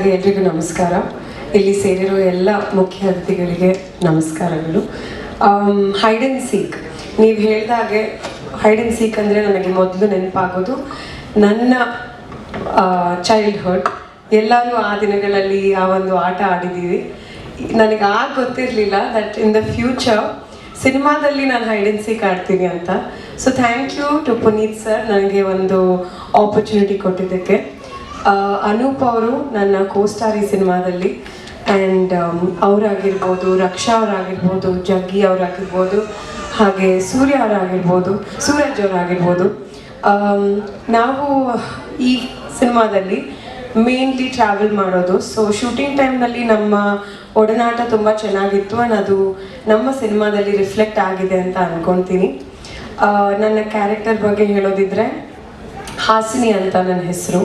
ಮೊದಲನೇದಾಗಿ ಎಲ್ರಿಗೂ ನಮಸ್ಕಾರ. ಇಲ್ಲಿ ಸೇರಿರೋ ಎಲ್ಲ ಮುಖ್ಯ ಅತಿಥಿಗಳಿಗೆ ನಮಸ್ಕಾರಗಳು. ಹೈಡ್ ಆ್ಯಂಡ್ ಸೀಕ್ ನೀವು ಹೇಳಿದಾಗೆ ಹೈಡ್ ಆ್ಯಂಡ್ ಸೀಕ್ ಅಂದರೆ ನನಗೆ ಮೊದಲು ನೆನಪಾಗೋದು ನನ್ನ ಚೈಲ್ಡ್ಹುಡ್ ಎಲ್ಲರೂ ಆ ದಿನಗಳಲ್ಲಿ ಆ ಒಂದು ಆಟ ಆಡಿದ್ದೀವಿ. ನನಗೆ ಆಗ ಗೊತ್ತಿರಲಿಲ್ಲ ದಟ್ ಇನ್ ದ ಫ್ಯೂಚರ್ ಸಿನಿಮಾದಲ್ಲಿ ನಾನು ಹೈಡ್ ಆ್ಯಂಡ್ ಸೀಕ್ ಆಡ್ತೀನಿ ಅಂತ. So thank you to Puneeth sir ನನಗೆ ಒಂದು ಆಪರ್ಚುನಿಟಿ ಕೊಟ್ಟಿದ್ದಕ್ಕೆ. ಅನೂಪ್ ಅವರು ನನ್ನ ಕೋಸ್ಟಾರ್ ಈ ಸಿನಿಮಾದಲ್ಲಿ. ಆ್ಯಂಡ್ ಅವರಾಗಿರ್ಬೋದು ರಕ್ಷಾ ಅವರಾಗಿರ್ಬೋದು ಜಗ್ಗಿ ಅವರಾಗಿರ್ಬೋದು ಹಾಗೆ ಸೂರ್ಯ ಅವರಾಗಿರ್ಬೋದು ಸೂರಜ್ ಅವರಾಗಿರ್ಬೋದು. ಆಮ್, ನಾವು ಈ ಸಿನಿಮಾದಲ್ಲಿ ಮೇನ್ಲಿ ಟ್ರಾವೆಲ್ ಮಾಡೋದು. ಸೊ ಶೂಟಿಂಗ್ ಟೈಮ್ನಲ್ಲಿ ನಮ್ಮ ಒಡನಾಟ ತುಂಬ ಚೆನ್ನಾಗಿತ್ತು ಆ್ಯಂಡ್ ಅದು ನಮ್ಮ ಸಿನಿಮಾದಲ್ಲಿ ರಿಫ್ಲೆಕ್ಟ್ ಆಗಿದೆ ಅಂತ ಅಂದ್ಕೊತೀನಿ ನನ್ನ ಕ್ಯಾರೆಕ್ಟರ್ ಬಗ್ಗೆ ಹೇಳೋದಿದ್ರೆ ಹಾಸಿನಿ ಅಂತ ನನ್ನ ಹೆಸರು.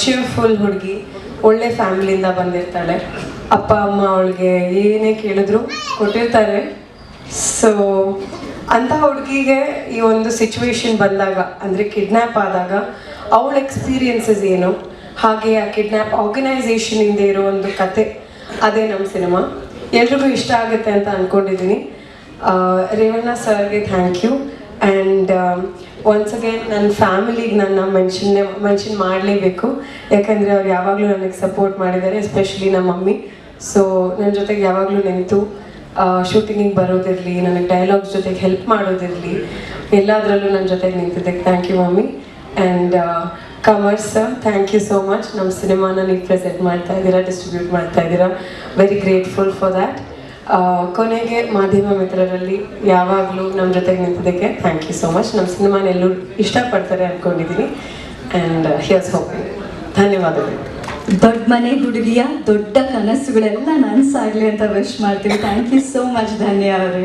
ಚಿಯರ್ಫುಲ್ ಹುಡುಗಿ, ಒಳ್ಳೆ ಫ್ಯಾಮಿಲಿಯಿಂದ ಬಂದಿರ್ತಾಳೆ. ಅಪ್ಪ, ಅಮ್ಮ ಅವಳಿಗೆ ಏನೇ ಕೇಳಿದ್ರು ಕೊಟ್ಟಿರ್ತಾರೆ. ಸೊ ಅಂಥ ಹುಡುಗಿಗೆ ಈ ಒಂದು ಸಿಚುವೇಶನ್ ಬಂದಾಗ, ಅಂದರೆ ಕಿಡ್ನ್ಯಾಪ್ ಆದಾಗ, ಅವಳ ಎಕ್ಸ್ಪೀರಿಯನ್ಸಸ್ ಏನು? ಹಾಗೆ ಆ ಕಿಡ್ನ್ಯಾಪ್ ಆರ್ಗನೈಸೇಷನಿಂದ ಇರೋ ಒಂದು ಕತೆ, ಅದೇ ನಮ್ಮ ಸಿನಿಮಾ ಎಲ್ರಿಗೂ ಇಷ್ಟ ಆಗುತ್ತೆ ಅಂತ ಅಂದ್ಕೊಂಡಿದ್ದೀನಿ ರೇವಣ್ಣ ಸರ್ಗೆ thank you and once again ನನ್ನ ಫ್ಯಾಮಿಲಿಗೆ ನನ್ನ ಮೆನ್ಷನ್ ಮೆನ್ಷನ್ ಮಾಡಲೇಬೇಕು. ಯಾಕಂದರೆ ಅವ್ರು ಯಾವಾಗಲೂ ನನಗೆ ಸಪೋರ್ಟ್ ಮಾಡಿದ್ದಾರೆ ಎಸ್ಪೆಷಲಿ ನಮ್ಮ ಮಮ್ಮಿ. ಸೊ ನನ್ನ ಜೊತೆಗೆ ಯಾವಾಗಲೂ ನಿಂತು ಶೂಟಿಂಗಿಗೆ ಬರೋದಿರಲಿ, ನನಗೆ ಡೈಲಾಗ್ಸ್ ಜೊತೆಗೆ ಹೆಲ್ಪ್ ಮಾಡೋದಿರಲಿ, ಎಲ್ಲದರಲ್ಲೂ ನನ್ನ ಜೊತೆಗೆ ನಿಂತಿದ್ದಕ್ಕೆ ಥ್ಯಾಂಕ್ ಯು ಮಮ್ಮಿ. ಆ್ಯಂಡ್ ಕಮರ್ಸ್ ಥ್ಯಾಂಕ್ ಯು ಸೋ ಮಚ್ ನಮ್ಮ ಸಿನಿಮಾನ ನೀವು ಪ್ರೆಸೆಂಟ್ ಮಾಡ್ತಾ ಇದ್ದೀರಾ ಡಿಸ್ಟ್ರಿಬ್ಯೂಟ್ ಮಾಡ್ತಾ ಇದ್ದೀರಾ. ವೆರಿ ಗ್ರೇಟ್ಫುಲ್ ಫಾರ್ ದ್ಯಾಟ್ ಕೊನೆಗೆ ಮಾಧ್ಯಮ ಮಿತ್ರರಲ್ಲಿ ಯಾವಾಗಲೂ ನಮ್ಮ ಜೊತೆಗೆ ನಿಂತಿದ್ದಕ್ಕೆ ಥ್ಯಾಂಕ್ ಯು ಸೋ ಮಚ್ ನಮ್ಮ ಸಿನಿಮಾನ ಎಲ್ಲರೂ ಇಷ್ಟಪಡ್ತಾರೆ ಅಂದ್ಕೊಂಡಿದ್ದೀನಿ ಆ್ಯಂಡ್ ಹಿಯರ್ಸ್ ಹೋಪ್ ಧನ್ಯವಾದಗಳು. ದೊಡ್ಡ ಮನೆ ಹುಡುಗಿಯ ದೊಡ್ಡ ಕನಸುಗಳೆಲ್ಲ ನನಸಾಗಲಿ ಅಂತ ವಿಶ್ ಮಾಡ್ತೀನಿ. Thank you so much Dhanya ಅವರೇ